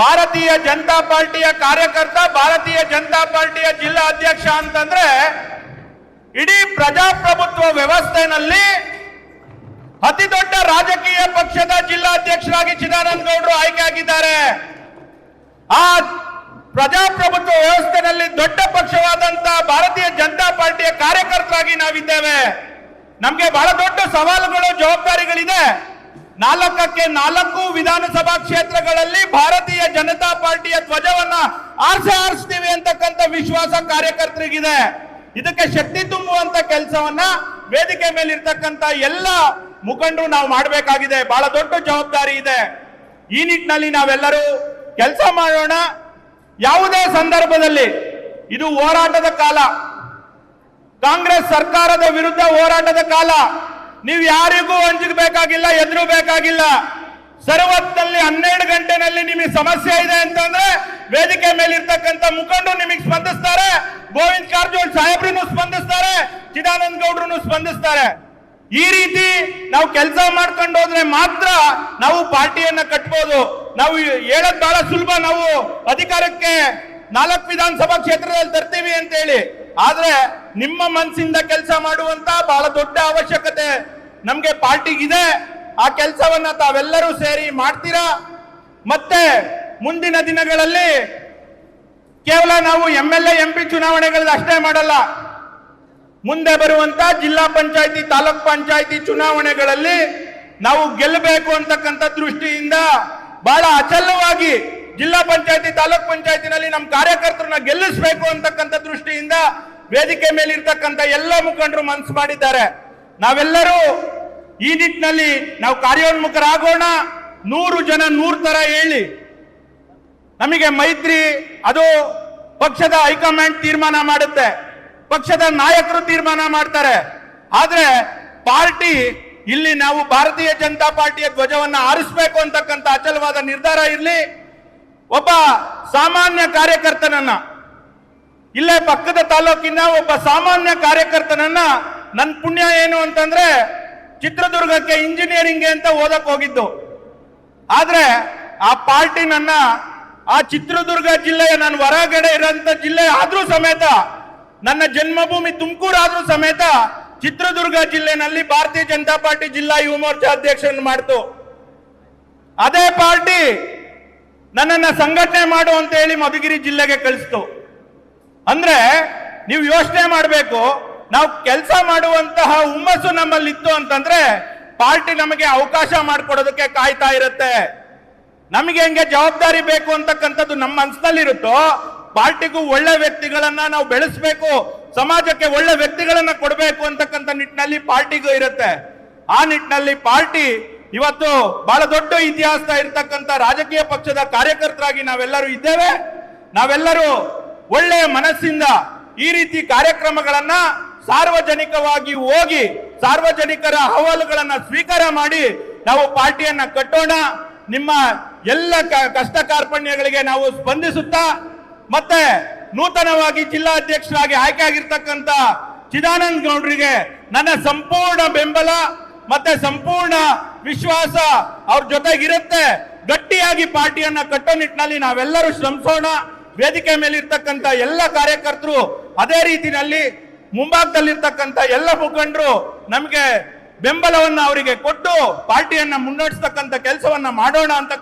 ಭಾರತೀಯ ಜನತಾ ಪಾರ್ಟಿಯ ಕಾರ್ಯಕರ್ತ, ಭಾರತೀಯ ಜನತಾ ಪಾರ್ಟಿಯ ಜಿಲ್ಲಾ ಅಧ್ಯಕ್ಷ ಅಂತಂದ್ರೆ ಇಡೀ ಪ್ರಜಾಪ್ರಭುತ್ವ ವ್ಯವಸ್ಥೆನಲ್ಲಿ ಅತಿ ದೊಡ್ಡ ರಾಜಕೀಯ ಪಕ್ಷದ ಜಿಲ್ಲಾಧ್ಯಕ್ಷರಾಗಿ ಚಿದಾನಂದ ಗೌಡರು ಆಯ್ಕೆ ಆಗಿದ್ದಾರೆ. ಆ ಪ್ರಜಾಪ್ರಭುತ್ವ ವ್ಯವಸ್ಥೆನಲ್ಲಿ ದೊಡ್ಡ ಪಕ್ಷವಾದಂತಹ ಭಾರತೀಯ ಜನತಾ ಪಾರ್ಟಿಯ ಕಾರ್ಯಕರ್ತರಾಗಿ ನಾವಿದ್ದೇವೆ. ನಮ್ಗೆ ಬಹಳ ದೊಡ್ಡ ಸವಾಲುಗಳು, ಜವಾಬ್ದಾರಿಗಳಿದೆ. ನಾಲ್ಕಕ್ಕೆ ನಾಲ್ಕು ವಿಧಾನಸಭಾ ಕ್ಷೇತ್ರಗಳಲ್ಲಿ ಭಾರತೀಯ ಜನತಾ ಪಾರ್ಟಿಯ ಧ್ವಜವನ್ನ ಆರ್ಸೆ ಆರಿಸ್ತೀವಿ ಅಂತಕ್ಕಂಥ ವಿಶ್ವಾಸ ಕಾರ್ಯಕರ್ತರಿಗಿದೆ. ಇದಕ್ಕೆ ಶಕ್ತಿ ತುಂಬುವಂತ ಕೆಲಸವನ್ನ ವೇದಿಕೆ ಮೇಲೆ ಇರ್ತಕ್ಕಂಥ ಎಲ್ಲ ಮುಖಂಡರು ನಾವು ಮಾಡಬೇಕಾಗಿದೆ. ಬಹಳ ದೊಡ್ಡ ಜವಾಬ್ದಾರಿ ಇದೆ. ಈ ನಿಟ್ಟಿನಲ್ಲಿ ನಾವೆಲ್ಲರೂ ಕೆಲಸ ಮಾಡೋಣ. ಯಾವುದೇ ಸಂದರ್ಭದಲ್ಲಿ ಇದು ಹೋರಾಟದ ಕಾಲ. ಕಾಂಗ್ರೆಸ್ ಸರ್ಕಾರದ ವಿರುದ್ಧ ಹೋರಾಟದ ಕಾಲ. ನೀವು ಯಾರಿಗೂ ಬೇಕಾಗಿಲ್ಲ, ಎದುರು ಬೇಕಾಗಿಲ್ಲ. ಸರ್ವತ್ನಲ್ಲಿ ಹನ್ನೆರಡು ಗಂಟೆನಲ್ಲಿ ನಿಮಗೆ ಸಮಸ್ಯೆ ಇದೆ ಅಂತಂದ್ರೆ ವೇದಿಕೆ ಮೇಲೆ ಇರ್ತಕ್ಕಂಥ ಮುಖಂಡರು ನಿಮಗೆ ಸ್ಪಂದಿಸ್ತಾರೆ, ಗೋವಿಂದ ಕಾರಜೋಳ್ ಸಾಹೇಬ್ರು ಸ್ಪಂದಿಸ್ತಾರೆ, ಚಿದಾನಂದ ಗೌಡ್ರು ಸ್ಪಂದಿಸ್ತಾರೆ. ಈ ರೀತಿ ನಾವು ಕೆಲಸ ಮಾಡ್ಕೊಂಡು ಹೋದ್ರೆ ಮಾತ್ರ ನಾವು ಪಾರ್ಟಿಯನ್ನ ಕಟ್ಬೋದು. ನಾವು ಹೇಳದ್ ಬಹಳ ಸುಲಭ. ನಾವು ಅಧಿಕಾರಕ್ಕೆ ನಾಲ್ಕು ವಿಧಾನಸಭಾ ಕ್ಷೇತ್ರದಲ್ಲಿ ತರ್ತೀವಿ ಅಂತ ಹೇಳಿ ಆದ್ರೆ ನಿಮ್ಮ ಮನಸ್ಸಿಂದ ಕೆಲಸ ಮಾಡುವಂತ ಬಹಳ ದೊಡ್ಡ ಅವಶ್ಯಕತೆ ನಮ್ಗೆ ಪಾರ್ಟಿಗಿದೆ. ಆ ಕೆಲಸವನ್ನ ತಾವೆಲ್ಲರೂ ಸೇರಿ ಮಾಡ್ತೀರಾ? ಮತ್ತೆ ಮುಂದಿನ ದಿನಗಳಲ್ಲಿ ಕೇವಲ ನಾವು ಎಂ ಎಲ್ ಎಂ ಪಿ ಚುನಾವಣೆಗಳಲ್ಲಿ ಅಷ್ಟೇ ಮಾಡಲ್ಲ, ಮುಂದೆ ಬರುವಂತ ಜಿಲ್ಲಾ ಪಂಚಾಯತಿ, ತಾಲೂಕ್ ಪಂಚಾಯತಿ ಚುನಾವಣೆಗಳಲ್ಲಿ ನಾವು ಗೆಲ್ಲಬೇಕು ಅಂತಕ್ಕಂಥ ದೃಷ್ಟಿಯಿಂದ ಬಹಳ ಅಚಲವಾಗಿ ಜಿಲ್ಲಾ ಪಂಚಾಯತಿ, ತಾಲೂಕ್ ಪಂಚಾಯತಿನಲ್ಲಿ ನಮ್ಮ ಕಾರ್ಯಕರ್ತರನ್ನ ಗೆಲ್ಲಿಸಬೇಕು ಅಂತಕ್ಕಂಥ ದೃಷ್ಟಿಯಿಂದ ವೇದಿಕೆ ಮೇಲೆ ಇರ್ತಕ್ಕಂಥ ಎಲ್ಲ ಮುಖಂಡರು ಮನಸ್ಸು ಮಾಡಿದ್ದಾರೆ. ನಾವೆಲ್ಲರೂ ಈ ನಿಟ್ಟಿನಲ್ಲಿ ನಾವು ಕಾರ್ಯೋನ್ಮುಖರಾಗೋಣ. ನೂರು ಜನ ನೂರು ತರ ಹೇಳಿ. ನಮಗೆ ಮೈತ್ರಿ, ಅದು ಪಕ್ಷದ ಹೈಕಮಾಂಡ್ ತೀರ್ಮಾನ ಮಾಡುತ್ತೆ. ಪಕ್ಷದ ನಾಯಕರು ತೀರ್ಮಾನ ಮಾಡ್ತಾರೆ. ಆದ್ರೆ ಪಾರ್ಟಿ, ಇಲ್ಲಿ ನಾವು ಭಾರತೀಯ ಜನತಾ ಪಾರ್ಟಿಯ ಧ್ವಜವನ್ನ ಆರಿಸಬೇಕು ಅಂತಕ್ಕಂಥ ಅಚಲವಾದ ನಿರ್ಧಾರ ಇರಲಿ. ಒಬ್ಬ ಸಾಮಾನ್ಯ ಕಾರ್ಯಕರ್ತನನ್ನ, ಇಲ್ಲೇ ಪಕ್ಕದ ತಾಲೂಕಿನ ಒಬ್ಬ ಸಾಮಾನ್ಯ ಕಾರ್ಯಕರ್ತನನ್ನ ನನ್ನ ಪುಣ್ಯ ಏನು ಅಂತಂದ್ರೆ ಚಿತ್ರದುರ್ಗಕ್ಕೆ ಇಂಜಿನಿಯರಿಂಗ್ ಅಂತ ಓದಕ್ ಹೋಗಿದ್ದು. ಆದ್ರೆ ಆ ಪಾರ್ಟಿ ನನ್ನ, ಆ ಚಿತ್ರದುರ್ಗ ಜಿಲ್ಲೆಯ ನಾನು ಹೊರಗಡೆ ಇರೋಂಥ ಜಿಲ್ಲೆ ಆದ್ರೂ ಸಮೇತ, ನನ್ನ ಜನ್ಮಭೂಮಿ ತುಮಕೂರು ಆದ್ರೂ ಸಮೇತ ಚಿತ್ರದುರ್ಗ ಜಿಲ್ಲೆನಲ್ಲಿ ಭಾರತೀಯ ಜನತಾ ಪಾರ್ಟಿ ಜಿಲ್ಲಾ ಯುವ ಮೋರ್ಚಾ ಅಧ್ಯಕ್ಷರನ್ನು ಮಾಡ್ತು. ಅದೇ ಪಾರ್ಟಿ ನನ್ನನ್ನ ಸಂಘಟನೆ ಮಾಡು ಅಂತ ಹೇಳಿ ಮಧುಗಿರಿ ಜಿಲ್ಲೆಗೆ ಕಳಿಸ್ತು. ಅಂದ್ರೆ ನೀವು ಯೋಚನೆ ಮಾಡಬೇಕು, ನಾವು ಕೆಲಸ ಮಾಡುವಂತಹ ಹುಮ್ಮಸ್ಸು ನಮ್ಮಲ್ಲಿತ್ತು ಅಂತಂದ್ರೆ ಪಾರ್ಟಿ ನಮಗೆ ಅವಕಾಶ ಮಾಡಿಕೊಡೋದಕ್ಕೆ ಕಾಯ್ತಾ ಇರುತ್ತೆ. ನಮಗೆ ಹೆಂಗೆ ಜವಾಬ್ದಾರಿ ಬೇಕು ಅಂತಕ್ಕಂಥದ್ದು ನಮ್ಮ ಮನಸ್ಸಿನಲ್ಲಿರುತ್ತೋ ಪಾರ್ಟಿಗೂ ಒಳ್ಳೆ ವ್ಯಕ್ತಿಗಳನ್ನ ನಾವು ಬೆಳೆಸಬೇಕು, ಸಮಾಜಕ್ಕೆ ಒಳ್ಳೆ ವ್ಯಕ್ತಿಗಳನ್ನ ಕೊಡಬೇಕು ಅಂತಕ್ಕಂಥ ನಿಟ್ಟಿನಲ್ಲಿ ಪಾರ್ಟಿಗೂ ಇರುತ್ತೆ. ಆ ನಿಟ್ಟಿನಲ್ಲಿ ಪಾರ್ಟಿ ಇವತ್ತು ಬಹಳ ದೊಡ್ಡ ಇತಿಹಾಸ ಇರತಕ್ಕಂಥ ರಾಜಕೀಯ ಪಕ್ಷದ ಕಾರ್ಯಕರ್ತರಾಗಿ ನಾವೆಲ್ಲರೂ ಇದ್ದೇವೆ. ನಾವೆಲ್ಲರೂ ಒಳ್ಳೆಯ ಮನಸ್ಸಿಂದ ಈ ರೀತಿ ಕಾರ್ಯಕ್ರಮಗಳನ್ನ ಸಾರ್ವಜನಿಕವಾಗಿ ಹೋಗಿ, ಸಾರ್ವಜನಿಕರ ಅಹವಾಲುಗಳನ್ನ ಸ್ವೀಕಾರ ಮಾಡಿ ನಾವು ಪಾರ್ಟಿಯನ್ನ ಕಟ್ಟೋಣ. ನಿಮ್ಮ ಎಲ್ಲ ಕಷ್ಟ ಕಾರ್ಪಣ್ಯಗಳಿಗೆ ನಾವು ಸ್ಪಂದಿಸುತ್ತಾ, ಮತ್ತೆ ನೂತನವಾಗಿ ಜಿಲ್ಲಾಧ್ಯಕ್ಷರಾಗಿ ಆಯ್ಕೆ ಆಗಿರ್ತಕ್ಕಂಥ ಚಿದಾನಂದ ಗೌಡ್ರಿಗೆ ನನ್ನ ಸಂಪೂರ್ಣ ಬೆಂಬಲ. ಮತ್ತೆ ಸಂಪೂರ್ಣ ವಿಶ್ವಾಸ ಅವ್ರ ಜೊತೆಗಿರುತ್ತೆ. ಗಟ್ಟಿಯಾಗಿ ಪಾರ್ಟಿಯನ್ನ ಕಟ್ಟೋ ನಿಟ್ಟಿನಲ್ಲಿ ನಾವೆಲ್ಲರೂ ಶ್ರಮಿಸೋಣ. ವೇದಿಕೆ ಮೇಲೆ ಇರ್ತಕ್ಕಂಥ ಎಲ್ಲ ಕಾರ್ಯಕರ್ತರು ಅದೇ ರೀತಿನಲ್ಲಿ ಮುಂಭಾಗದಲ್ಲಿರ್ತಕ್ಕಂಥ ಎಲ್ಲ ಮುಖಂಡರು ನಮಗೆ ಬೆಂಬಲವನ್ನ ಅವರಿಗೆ ಕೊಟ್ಟು ಪಾರ್ಟಿಯನ್ನ ಮುನ್ನಡೆಸ್ತಕ್ಕಂಥ ಕೆಲಸವನ್ನ ಮಾಡೋಣ ಅಂತ